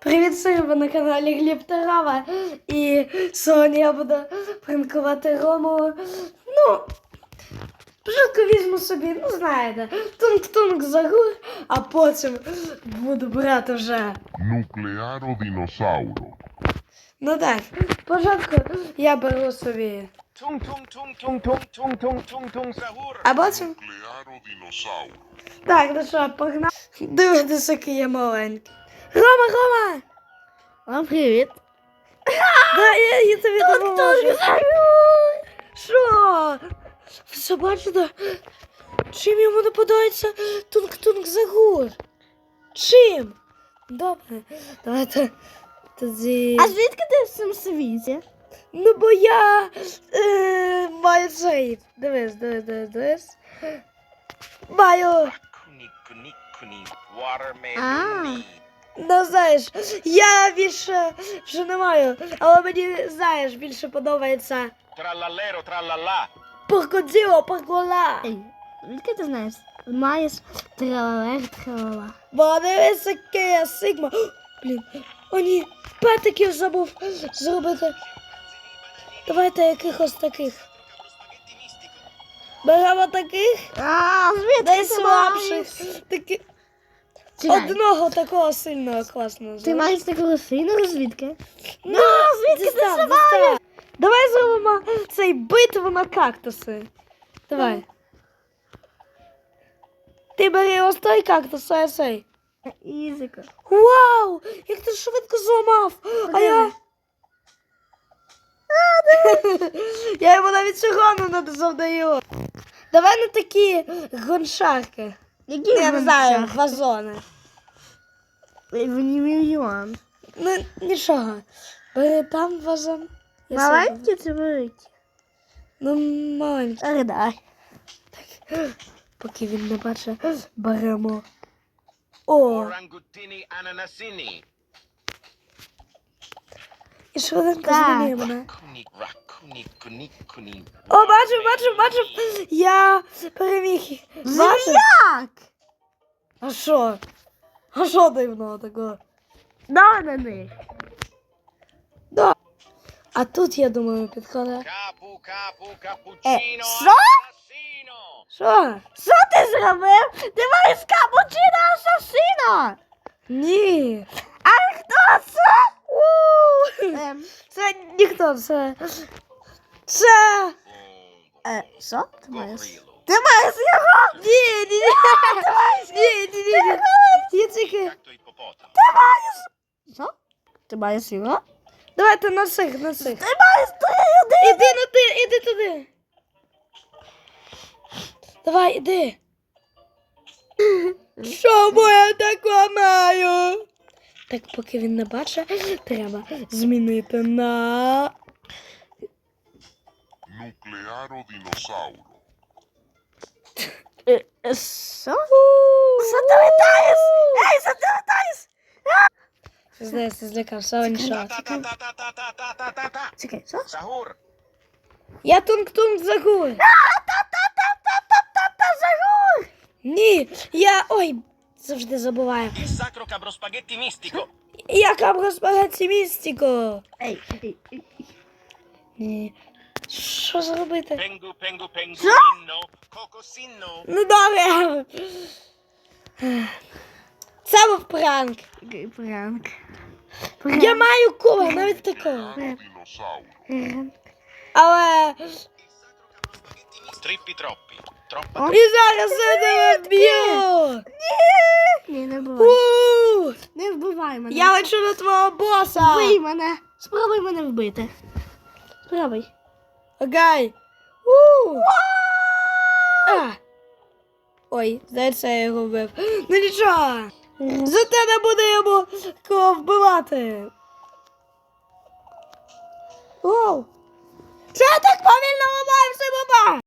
Привіт всім, ви на каналі Гліб Тарава. І сьогодні я буду пранкувати Рому. Ну, спочатку візьму собі, ну знаєте, тунк-тунк загур, а потім буду брати вже. Nuclearo dinosaurio. Ну так, спочатку я беру собі. Sahur. А потім. Nuclearo dinosaurio. Так, ну що, погнав. Дивитися, який я маленький. Рома, Рома! Вам привіт. Да, я, я тобі допоможу. Що? Все бачите? Чим йому не подобається тунк-тунк загур? Чим? Добре, давайте тоді. А звідки ти в цьому світі? Ну бо я е, маю цей. Дивись, дивись, дивись, дивись. Маю. Watermelon. Ну знаєш, я більше вже не маю, але мені знаєш, більше подобається trallallà. Поркоділо, поркола. Ей, звідки ти знаєш? Маєш тралалер тралала. Бо дивись, який я сигма. Блін, о ні, петиків забув зробити. Давайте якихось таких. Беремо таких, А, звідки дай ти слабших. Чекай, Одного такого сильного класного. Ти маєш такого сина, звідки? Ну, звідки ти дістав, дістав. Давай зробимо цей битву на кактуси. Давай. Ти бери ось той кактус, а я цей. Ізика. Вау! Як ти швидко зламав! А я. я йому навіть не завдаю. Давай на такі гоншарки. Які Я не знаю, вазони. Вони мільйон. Ну, нічого. Бери там вазон. Я собі- Маленькі чи великі? Ну, маленький. Передай. Поки він не бачить, беремо. О, Orangutini ananasini. і швиденько Так. змінює мене. Kuni rakuni kuni kuni. О, бачив, бачив, бачив. Я переміг. їх. Бачив? А що? А що дивного такого? Давай на них. Да. А тут, я думаю, підходить. Capu capu cappuccino. що? assassino. Що? Що ти зробив? Ти маєш капучино асасина! Ні. А хто це? У! Ем, Це ніхто, це. Це. е, що ти маєш? Ти маєш його! Ні, ні, ні. Ні, ні, ні, ні. Я тільки. Gatto ippopotamo. Що? Ти маєш його? Давайте на цих, на цих. Ти маєш три людини! Іди на ти, іди туди. Давай, іди. Що я таке маю? Так, поки він не бачить, треба змінити на. Nuclearo dinosaurio. Е, е, що? Сателітаріс! Ей, сателітаріс! Здається, злякався він що. Чекай, що? Загур! Я тунг-тунг загур! Та-та-та-та-та-та-та загур! Ні, я, ой, завжди забуваю. І сакро каброспагетті містико. Я каброспагетті містико. Ей, ей, ей. Ні. Що зробити? Cocosino. Ну добре. Це був пранк. Окей, пранк. Я маю куба, навіть такого. Пранк. Але troppi. Troppa і зараз я тебе вб'ю. Ні, не вбивай. У! Не вбивай мене. Я лечу на твого боса. Вбий мене. Спробуй мене вбити. Спробуй. Окей. Woo! А. Ой, здається, я його вбив. Ну нічого. Зате не буде йому кого вбивати. Оу. Чого так повільно ламаємося, баба?